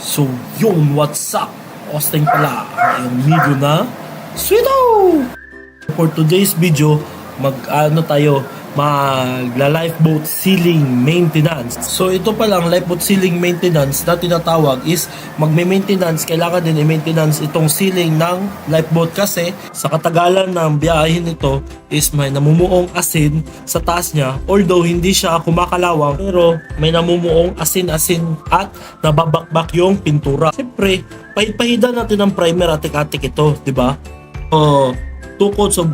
So, yun, what's up? Austin pala, yung video na Sweeto! For today's video, mag ano tayo, magla lifeboat sealing maintenance. So ito pa lang lifeboat sealing maintenance na tinatawag is magme-maintenance, kailangan din i-maintenance itong sealing ng lifeboat kasi sa katagalan ng biyahe nito is may namumuong asin sa taas niya although hindi siya kumakalawang pero may namumuong asin-asin at nababakbak yung pintura. Siyempre, pahid-pahidan natin ng primer atik-atik ito, di ba? uh, two coats of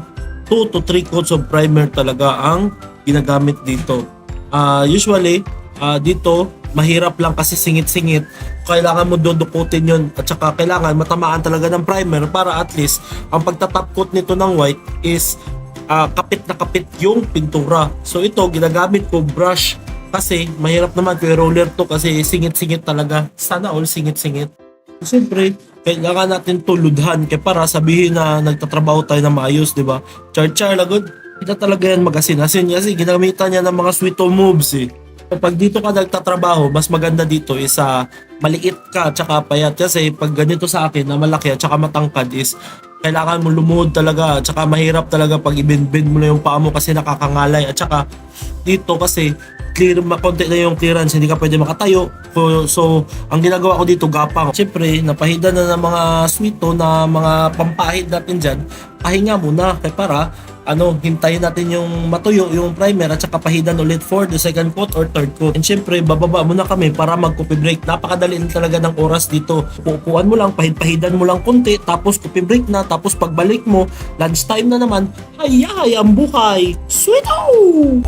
2 to 3 coats of primer talaga ang ginagamit dito. Ah, usually, ah, dito mahirap lang kasi singit-singit. Kailangan mo dudukutin yun at saka kailangan matamaan talaga ng primer para at least ang pagtatap coat nito ng white is ah, kapit na kapit yung pintura. So ito, ginagamit ko brush kasi mahirap naman kay roller to kasi singit-singit talaga. Sana all singit-singit. Siyempre, kailangan natin tuludhan kaya para sabihin na nagtatrabaho tayo na maayos, di ba? Char-char lagod. Kita talaga yan magasin-asin kasi ginamitan niya ng mga sweeto moves eh. Kapag dito ka nagtatrabaho, mas maganda dito is ah, maliit ka at saka payat kasi pag ganito sa akin na malaki at saka matangkad is kailangan mo lumuhod talaga at saka mahirap talaga pag ibin-bend mo na yung paa mo kasi nakakangalay at saka dito kasi clear makonti na yung clearance hindi ka pwede makatayo so, so ang ginagawa ko dito gapang syempre napahida na ng mga sweeto na mga pampahid natin dyan pahinga muna kaya para ano, hintayin natin yung matuyo yung primer at saka pahidan ulit for the second coat or third coat. And syempre, bababa muna kami para mag-copy break. Napakadali na talaga ng oras dito. Pupuan mo lang, pahid-pahidan mo lang konti, tapos copy break na, tapos pagbalik mo, lunch time na naman, ay ay, ang buhay. Sweet oh!